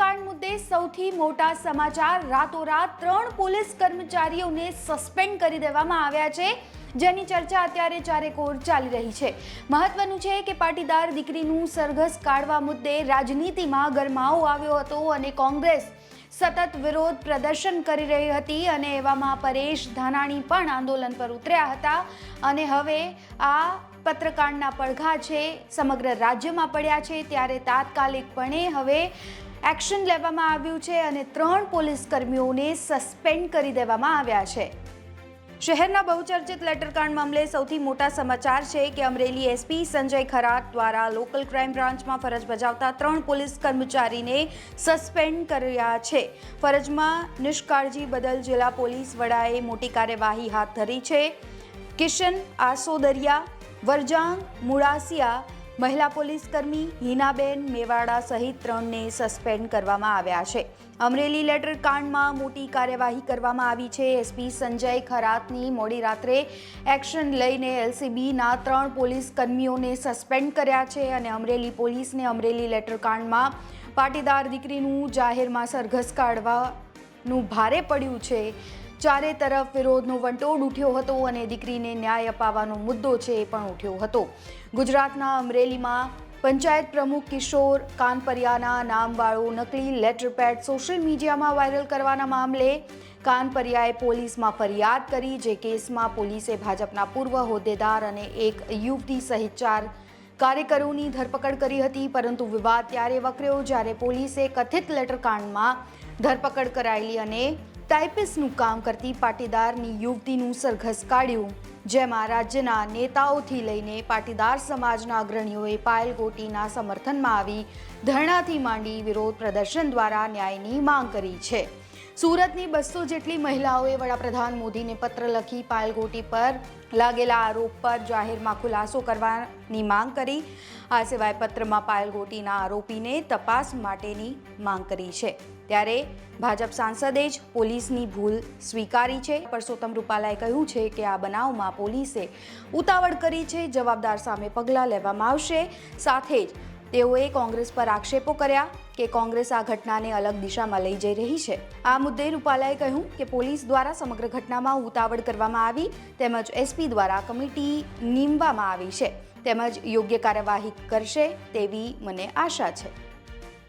લેટરકાંડ મુદ્દે સૌથી મોટા સમાચાર રાતોરાત ત્રણ પોલીસ કર્મચારીઓને સસ્પેન્ડ કરી દેવામાં આવ્યા છે. જેની ચર્ચા અત્યારે ચારેકોર ચાલી રહી છે. મહત્વનું છે કે પાટીદાર દીકરીનું સરઘસ કાઢવા મુદ્દે રાજનીતિમાં ગરમાવો આવ્યો હતો અને કોંગ્રેસ સતત વિરોધ પ્રદર્શન કરી રહી હતી અને એવામાં પરેશ ધાનાણી પણ આંદોલન પર ઉતર્યા હતા. અને હવે આ પત્રકારના પડઘા છે સમગ્ર રાજ્યમાં પડ્યા છે. ત્યારે તાત્કાલિકપણે હવે એક્શન લેવામાં આવ્યું છે અને ત્રણ પોલીસ કર્મીઓને સસ્પેન્ડ કરી દેવામાં આવ્યા છે. શહેરના બહુચર્ચિત લેટરકાંડ મામલે સૌથી મોટા સમાચાર છે કે અમરેલી એસપી સંજય ખરાટ દ્વારા લોકલ ક્રાઇમ બ્રાન્ચમાં ફરજ બજાવતા ત્રણ પોલીસ કર્મચારીને સસ્પેન્ડ કર્યા છે. ફરજમાં નિષ્કાળજી બદલ જિલ્લા પોલીસ વડાએ મોટી કાર્યવાહી હાથ ધરી છે. કિશન આસોદરિયા, વરજાંગ મુળાસિયા મહિલા પોલીસ કર્મી હિનાબેન મેવાડા સહિત ત્રણને સસ્પેન્ડ કરવામાં આવ્યા છે. અમરેલી લેટર કાંડમાં મોટી કાર્યવાહી કરવામાં આવી છે. એસપી સંજય ખરાતની મોડી રાત્રે એક્શન લઈને એલસીબીના ત્રણ પોલીસ કર્મીઓને સસ્પેન્ડ કર્યા છે અને અમરેલી પોલીસને અમરેલી લેટર કાંડમાં પાટીદાર દીકરીનું જાહેરમાં સરઘસ કાઢવાનું ભારે પડ્યું છે. ચારે તરફ વિરોધનો વંટોળ ઉઠ્યો હતો અને દીકરીને ન્યાય અપાવવાનો મુદ્દો છે એ પણ ઉઠ્યો હતો. ગુજરાતના અમરેલીમાં પંચાયત પ્રમુખ કિશોર કાનપરિયાના નામવાળો નકલી લેટર પેડ સોશિયલ મીડિયામાં વાયરલ કરવાના મામલે કાનપરિયાએ પોલીસમાં ફરિયાદ કરી, જે કેસમાં પોલીસે ભાજપના પૂર્વ હોદ્દેદાર અને એક યુવતી સહિત ચાર કાર્યકરોની ધરપકડ કરી હતી. પરંતુ વિવાદ ત્યારે વકર્યો જ્યારે પોલીસે કથિત લેટરકાંડમાં ધરપકડ કરાયેલી અને ટાઈપિસ્ટનું કામ કરતી પાટીદારની યુવતીનું સરઘસ કાઢ્યું. જેમાં રાજ્યના નેતાઓથી લઈને પાટીદાર સમાજના અગ્રણીઓએ પાયલ ગોટીના સમર્થનમાં આવી ધરણાથી માંડી વિરોધ પ્રદર્શન દ્વારા ન્યાયની માંગ કરી છે. સુરતની બસો જેટલી મહિલાઓએ વડાપ્રધાન મોદીને પત્ર લખી પાયલ ગોટી પર લાગેલા આરોપ પર જાહેરમાં ખુલાસો કરવાની માંગ કરી. આ સિવાય પત્રમાં પાયલ ગોટીના આરોપીને તપાસ માટેની માંગ કરી છે. ત્યારે ભાજપ સાંસદે જ પોલીસની ભૂલ સ્વીકારી છે. પરસોત્તમ રૂપાલાએ કહ્યું છે કે આ બનાવમાં પોલીસે ઉતાવળ કરી છે, જવાબદાર સામે પગલાં લેવામાં આવશે. સાથે જ તેઓએ કોંગ્રેસ પર આક્ષેપો કર્યા કે કોંગ્રેસ આ ઘટનાને અલગ દિશામાં લઈ જઈ રહી છે. આ મુદ્દે રૂપાલાએ કહ્યું કે પોલીસ દ્વારા સમગ્ર ઘટનામાં ઉતાવળ કરવામાં આવી, તેમજ એસપી દ્વારા કમિટી નીમવામાં આવી છે. તેમજ યોગ્ય કાર્યવાહી કરશે તેવી મને આશા છે.